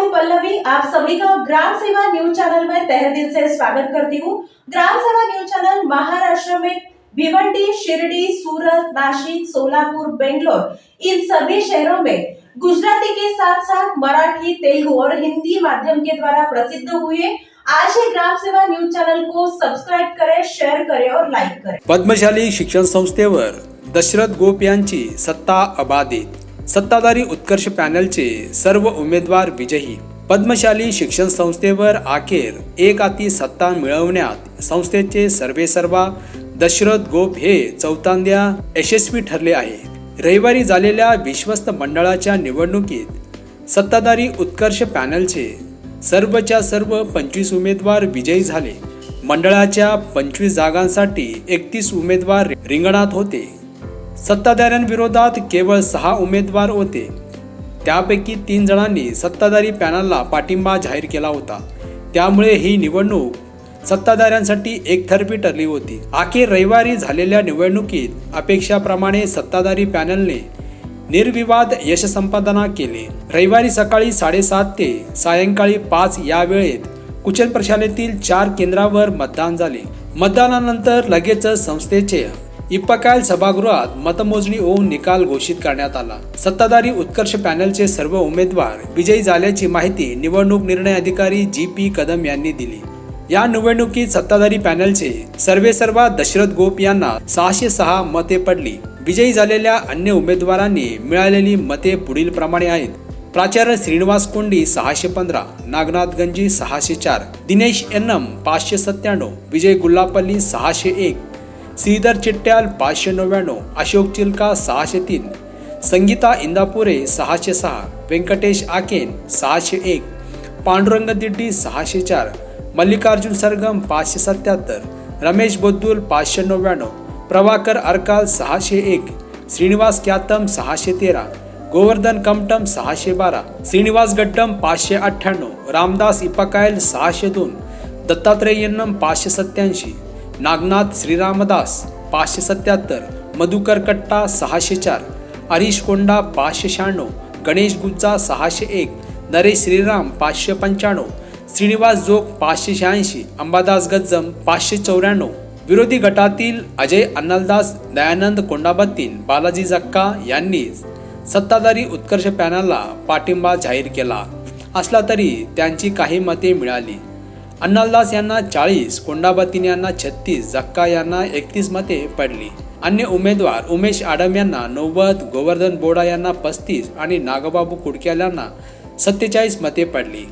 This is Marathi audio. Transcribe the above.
हूँ पल्लवी। आप सभी का ग्राम सेवा न्यूज चैनल में तहे दिल से स्वागत करती हूँ। ग्राम सेवा न्यूज चैनल महाराष्ट्र में भिवंडी शिरडी सूरत नासिक सोलापुर बेंगलोर इन सभी शहरों में गुजराती के साथ साथ मराठी तेलुगु और हिंदी माध्यम के द्वारा प्रसिद्ध हुए आज ही ग्राम सेवा न्यूज चैनल को सब्सक्राइब करें शेयर करें और लाइक करें। पद्मशाली शिक्षण संस्थेवर दशरथ गोप यांची सत्ता अबाधित। सत्ताधारी उत्कर्ष पॅनलचे सर्व उमेदवार विजयी. पद्मशाली शिक्षण संस्थेवर अखेर एक हाती सत्ता मिळवण्यात संस्थेचे सर्वेसर्वा दशरथ गोप हे चौथांद्या यशस्वी ठरले आहे रविवारी झालेल्या विश्वस्त मंडळाच्या निवडणुकीत सत्ताधारी उत्कर्ष पॅनलचे सर्वच्या सर्व पंचवीस उमेदवार विजयी झाले. मंडळाच्या पंचवीस जागांसाठी एकतीस उमेदवार रिंगणात होते. सत्ताधाऱ्यांविरोधात केवळ सहा उमेदवार होते. त्यापैकी तीन जणांनी सत्ताधारी पॅनलला पाठिंबा जाहीर केला होता. त्यामुळे ही निवडणूक सत्ताधाऱ्यांसाठी एकतर्फी ठरली होती. अखेर रविवारी झालेल्या निवडणुकीत अपेक्षाप्रमाणे सत्ताधारी पॅनलने निर्विवाद यशसंपादना केले. रविवारी सकाळी साडेसात ते सायंकाळी पाच या वेळेत कुचल प्रशालेतील चार केंद्रावर मतदान झाले. मतदानानंतर लगेचच संस्थेचे इप्पकायल सभागृहात मतमोजणी होऊन निकाल घोषित करण्यात आला. सत्ताधारी उत्कर्ष पॅनलचे सर्व उमेदवार विजयी झाल्याची माहिती निवडणूक निर्णय अधिकारी जी पी कदम यांनी दिली. या निवडणुकीत सत्ताधारी पॅनलचे सर्वेसर्वा दशरथ गोप यांना सहाशे सहा मते पडली. विजयी झालेल्या अन्य उमेदवारांनी मिळालेली मते पुढील प्रमाणे आहेत. प्राचार्य श्रीनिवास कोंडी सहाशे पंधरा नागनाथ गंजी सहाशे चार दिनेश एन्नम पाचशे सत्त्याण्णव विजय गुल्लापल्ली सहाशे एक श्रीधर चिट्ट्याल पाचशे नव्याण्णव अशोक चिलका सहाशे तीन संगीता इंदापुरे सहाशे सहा व्यंकटेश आकेन सहाशे एक पांडुरंग दिड्डी सहाशे चार मल्लिकार्जुन सरगम पाचशे सत्याहत्तर रमेश बोद्दुल पाचशे नव्याण्णव प्रभाकर अरकाल सहाशे एक श्रीनिवास क्यातम सहाशे तेरा गोवर्धन कमटम सहाशे बारा श्रीनिवास गट्टम पाचशे अठ्ठ्याण्णव रामदास इपाकायल सहाशे दोन दत्तात्रेयन्नम पाचशे सत्याऐंशी नागनाथ श्रीरामदास पाचशे सत्याहत्तर मधुकर कट्टा सहाशे चार हरीश कोंडा पाचशे शहाण्णव गणेश गुज्जा सहाशे एक नरेश श्रीराम पाचशे पंच्याण्णव श्रीनिवास जोग पाचशे शहाऐंशी अंबादास गज्जम पाचशे चौऱ्याण्णव विरोधी गटातील अजय अन्नलदास दयानंद कोंडाबत्तीन बालाजी जक्का यांनी सत्ताधारी उत्कर्ष पॅनलला पाठिंबा जाहीर केला. असला तरी त्यांची काही मते मिळाली. अन्नालदास यांना चाळीस कोंडाबतीन यांना छत्तीस जक्का यांना एकतीस मते पडली. अन्य उमेदवार उमेश आडम यांना नव्वद गोवर्धन बोडा यांना पस्तीस आणि नागबाबू कुडक्याल यांना सत्तेचाळीस मते पडली.